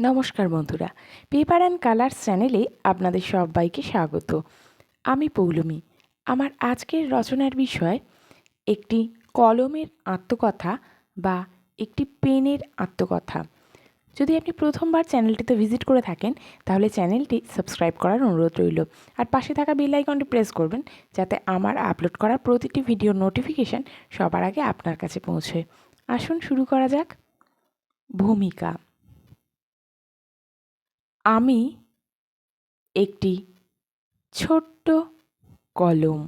নমস্কার বন্ধুরা, paper and colours চ্যানেলে আপনাদের সবাইকে স্বাগত। আমি পৌলমি। আমার আজকের রচনার বিষয়, একটি কলমের আত্মকথা বা একটি পেনের আত্মকথা। যদি আপনি প্রথমবার চ্যানেলটিতে ভিজিট করে থাকেন, তাহলে চ্যানেলটি সাবস্ক্রাইব করার অনুরোধ রইল। আর পাশে থাকা বেল আইকনটি প্রেস করবেন, যাতে আমার আপলোড করা প্রতিটি ভিডিওর নোটিফিকেশান সবার আগে আপনার কাছে পৌঁছয়। আসুন শুরু করা যাক। ভূমিকা। আমি একটি ছোট্ট কলম।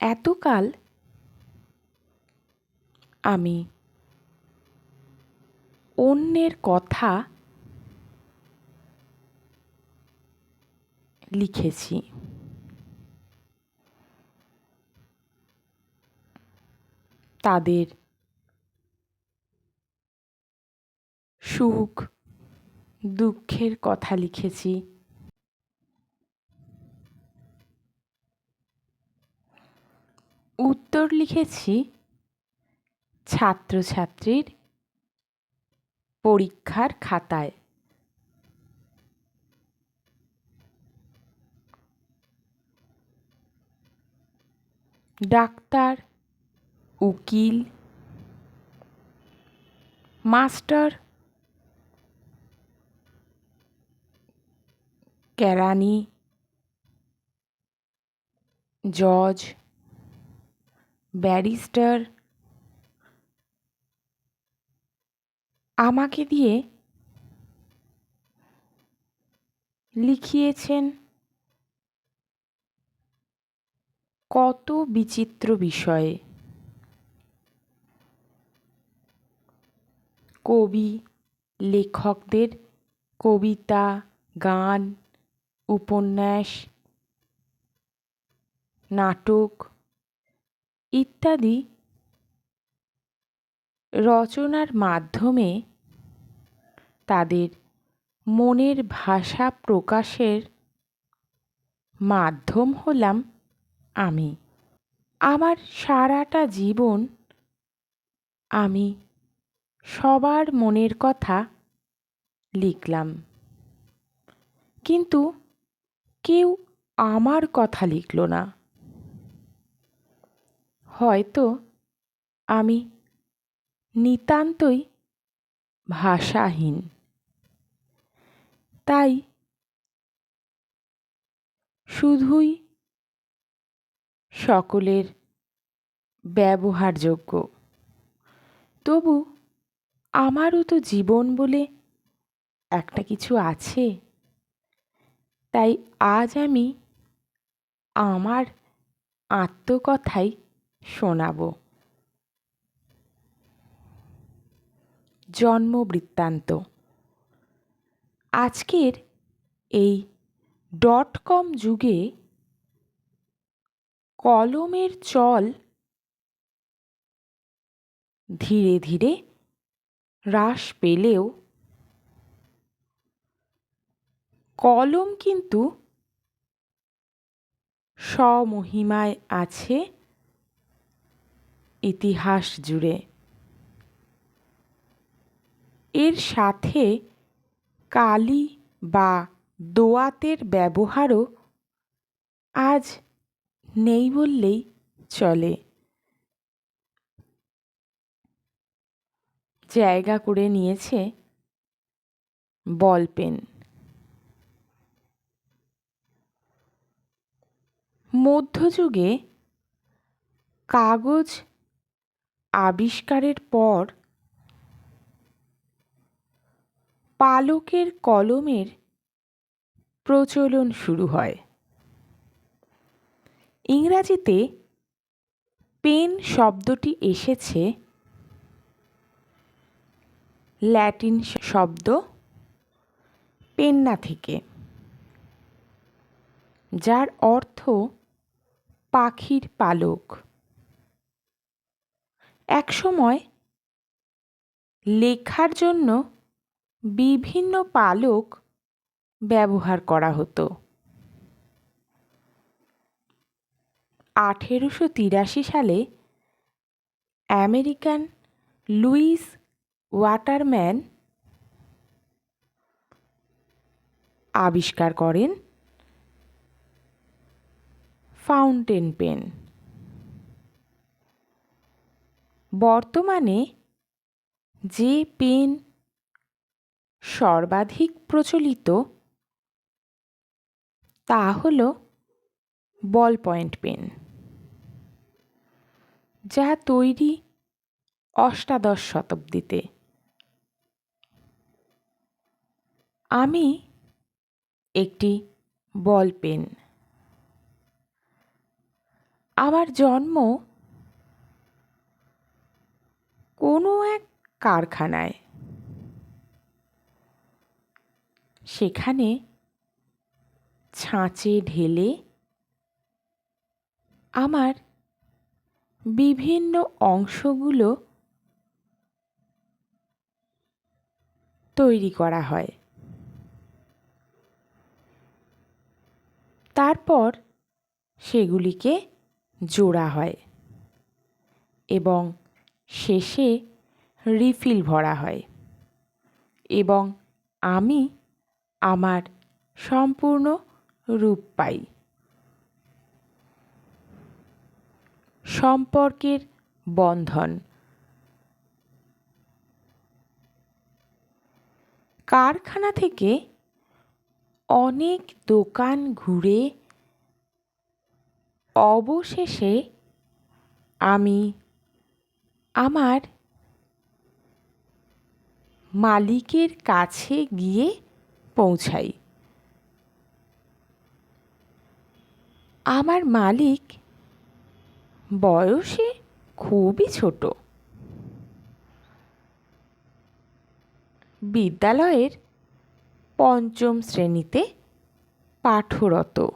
এতকাল আমি অন্যের কথা লিখেছি। তাদের সুখ দুঃখের কথা লিখেছি। উত্তর লিখেছি ছাত্রছাত্রীর পরীক্ষার খাতায়। ডাক্তার উকিল মাস্টার কেরানি জজ ব্যারিস্টার আমাকে দিয়ে লিখিয়েছেন কত বিচিত্র বিষয়ে। কবি লেখকদের কবিতা গান উপন্যাস, নাটক ইত্যাদি রচনার মাধ্যমে তাদের মনের ভাষা প্রকাশের মাধ্যম হলাম আমি। আমার সারাটা জীবন আমি সবার মনের কথা লিখলাম। কিন্তু কেউ আমার কথা লিখল না। হয়তো আমি নিতান্তই ভাষাহীন। তাই শুধুই সকলের ব্যবহারযোগ্য। তবু আমারও তো জীবন বলে একটা কিছু আছে? তাই আজ আমি আমার আত্মকথাই শোনাব। জন্ম বৃত্তান্ত। আজকের এই ডট কম যুগে কলমের চল ধীরে ধীরে হ্রাস পেলেও কলম কিন্তু স্বমহিমায় আছে ইতিহাস জুড়ে। এর সাথে কালি বা দোয়াতের ব্যবহারও আজ নেই বললেই চলে। জায়গা করে নিয়েছে বল পেন মধ্যযুগে কাগজ আবিষ্কারের পর পালকের কলমের প্রচলন শুরু হয়। ইংরাজিতে পেন শব্দটি এসেছে। ল্যাটিন শব্দ পেন্না থেকে, যার অর্থ পাখির পালক। একসময় লেখার জন্য বিভিন্ন পালক ব্যবহার করা হতো। আঠেরোশো তিরাশি সালে আমেরিকান লুইস ওয়াটারম্যান আবিষ্কার করেন ফাউন্টেন পেন। বর্তমানে যে পেন সর্বাধিক প্রচলিত, তা হল বল পয়েন্ট পেন, যা তৈরি অষ্টাদশ শতাব্দীতে। আমি একটি বল পেন আমার জন্ম কোনো এক কারখানায়। সেখানে ছাঁচে ঢেলে আমার বিভিন্ন অংশগুলো তৈরি করা হয়। তারপর সেগুলিকে জোড়া হয় এবং শেষে রিফিল ভরা হয় এবং আমি আমার সম্পূর্ণ রূপ পাই। সম্পর্কের বন্ধন। কারখানা থেকে অনেক দোকান ঘুরে অবশেষে আমি আমার মালিকের কাছে গিয়ে পৌঁছাই। আমার মালিক বয়সে খুবই ছোট। বিদ্যালয়ের পঞ্চম শ্রেণীতে পাঠরত।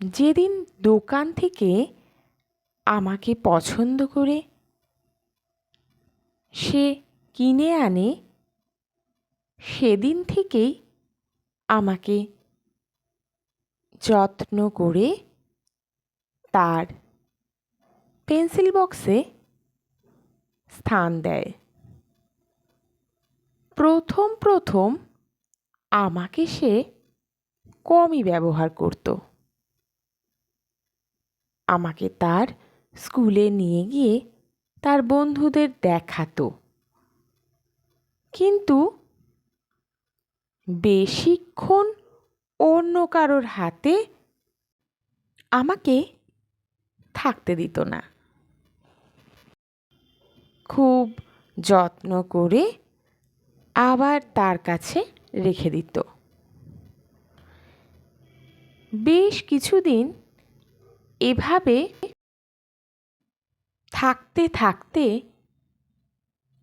যেদিন দোকান থেকে আমাকে পছন্দ করে সে কিনে আনে, সেদিন থেকেই আমাকে যত্ন করে তার পেন্সিল বক্সে স্থান দেয়। প্রথম প্রথম আমাকে সে কমই ব্যবহার করত। আমাকে তার স্কুলে নিয়ে গিয়ে তার বন্ধুদের দেখাতো। কিন্তু বেশিক্ষণ অন্য কারোর হাতে আমাকে থাকতে দিত না। খুব যত্ন করে আবার তার কাছে রেখে দিত। বেশ কিছুদিন এভাবে থাকতে থাকতে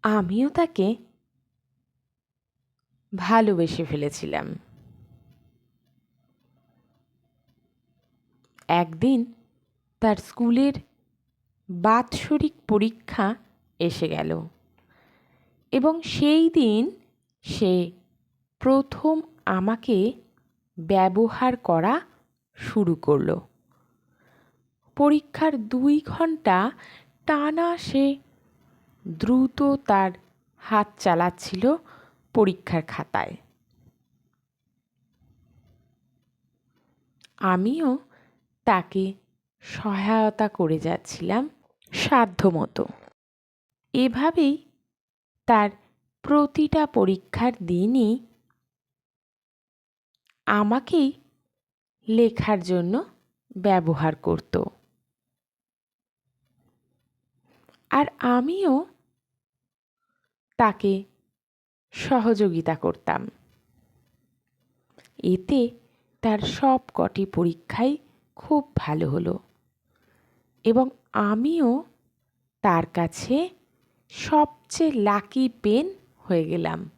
আমিও তাকে ভালোবেসে ফেলেছিলাম। একদিন তার স্কুলের বাৎসরিক পরীক্ষা এসে গেল এবং সেই দিন সে প্রথম আমাকে ব্যবহার করা শুরু করল। পরীক্ষার দুই ঘণ্টা টানা সে দ্রুত তার হাত চালাচ্ছিল পরীক্ষার খাতায়। আমিও তাকে সহায়তা করে যাচ্ছিলাম সাধ্যমতো। এভাবেই তার প্রতিটা পরীক্ষার দিনই আমাকেই লেখার জন্য ব্যবহার করত। আর আমিও তাকে সহযোগিতা করতাম। এতে তার সব কটি পরীক্ষাই খুব ভালো হলো এবং আমিও তার কাছে সবচেয়ে লাকি পেন হয়ে গেলাম।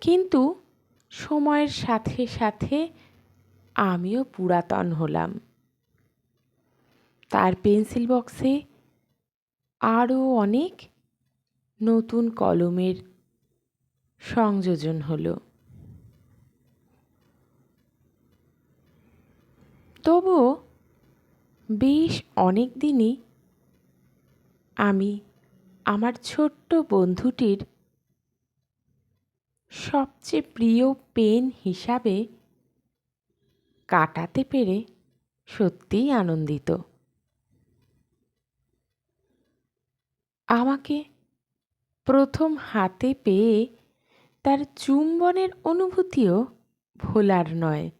কিন্তু সময়ের সাথে সাথে আমিও পুরাতন হলাম। তার পেন্সিল বক্সে আরও অনেক নতুন কলমের সংযোজন হলো। তবুও বেশ অনেক দিনই আমি আমার ছোট্ট বন্ধুটির সবচেয়ে প্রিয় পেন হিসাবে কাটাতে পেরে সত্যিই আনন্দিত। আমাকে প্রথম হাতে পেয়ে তার চুম্বনের অনুভূতিও ভোলার নয়।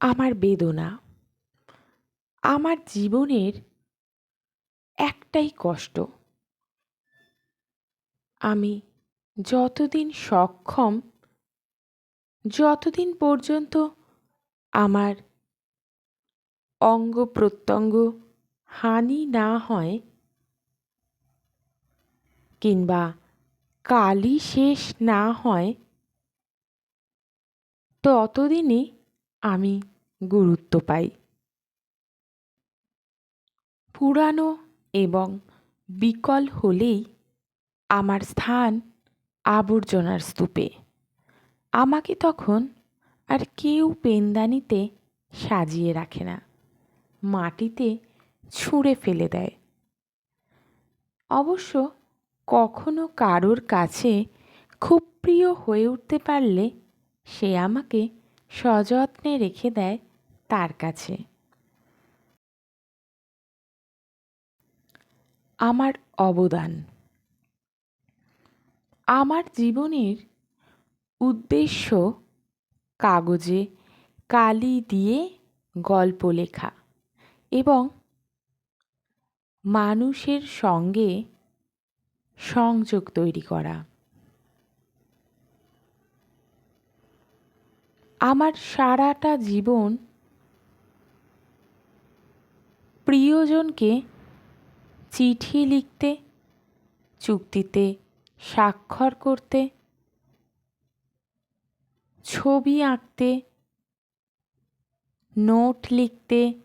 আমার বেদনা, আমার জীবনের একটাই কষ্ট। আমি যতদিন সক্ষম, যতদিন পর্যন্ত আমার অঙ্গ প্রত্যঙ্গ হানি না হয় কিংবা কালি শেষ না হয়, ততদিনই আমি গুরুত্ব পাই। পুরানো এবং বিকল হলেই আমার স্থান আবর্জনার স্তূপে। আমাকে তখন আর কেউ পেনদানিতে সাজিয়ে রাখে না। মাটিতে ছুঁড়ে ফেলে দেয়। অবশ্য কখনো কারোর কাছে খুব প্রিয় হয়ে উঠতে পারলে সে আমাকে সযত্নে রেখে দেয় তার কাছে। আমার অবদান। আমার জীবনের উদ্দেশ্য কাগজে কালি দিয়ে গল্প লেখা। এবং মানুষের সঙ্গে সংযোগ তৈরি করা। আমার সারাটা জীবন প্রিয়জনকে চিঠি লিখতে, চুক্তিতে স্বাক্ষর করতে, ছবি আঁকতে, নোট লিখতে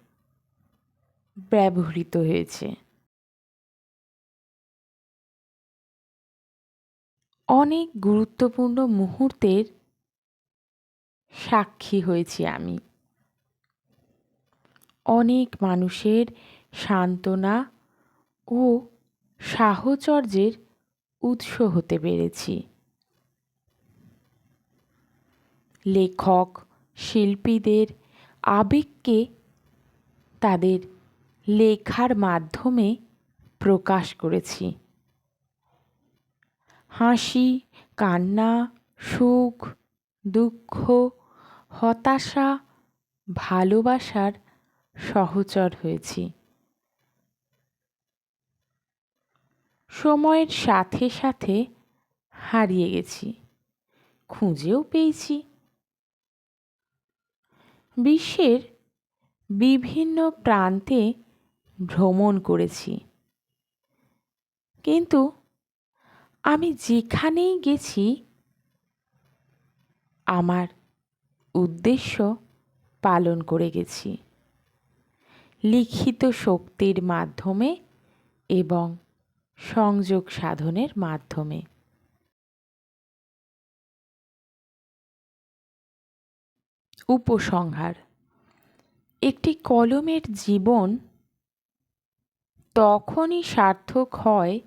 ব্যবহৃত হয়েছে। অনেক গুরুত্বপূর্ণ মুহূর্তের সাক্ষী হয়েছি আমি। অনেক মানুষের সান্ত্বনা ও সাহচর্যের উৎস হতে পেরেছি। লেখক, শিল্পীদের আবেগকে তাদের লেখার মাধ্যমে প্রকাশ করেছি। হাসি, কান্না, সুখ, দুঃখ, হতাশা, ভালোবাসার সহচর হয়েছি। সময়ের সাথে সাথে হারিয়ে গেছি। খুঁজেও পেয়েছি। বিশ্বের বিভিন্ন প্রান্তে ভ্রমণ করেছি। কিন্তু আমি যেখানেই গেছি, আমার উদ্দেশ্য পালন করে গেছি। লিখিত শক্তির মাধ্যমে এবং সংযোগ সাধনের মাধ্যমে। উপসংহার। একটি কলমের জীবন তখনই সার্থক হয়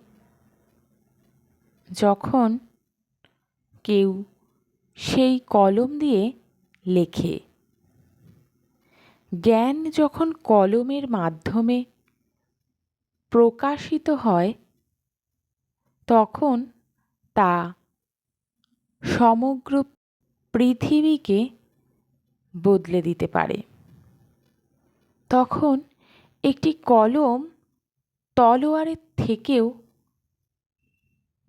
যখন কেউ সেই কলম দিয়ে লেখে। জ্ঞান যখন কলমের মাধ্যমে প্রকাশিত হয়, তখন তা সমগ্র পৃথিবীকে বদলে দিতে পারে। তখন একটি কলম তলোয়ারের থেকেও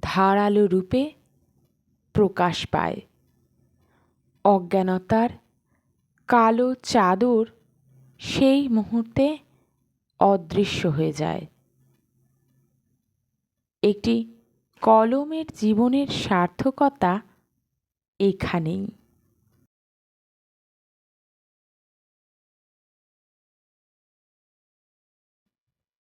ধারালো রূপে প্রকাশ পায়। অজ্ঞানতার কালো চাদর সেই মুহূর্তে অদৃশ্য হয়ে যায়। একটি কলমের জীবনের সার্থকতা এখানেই।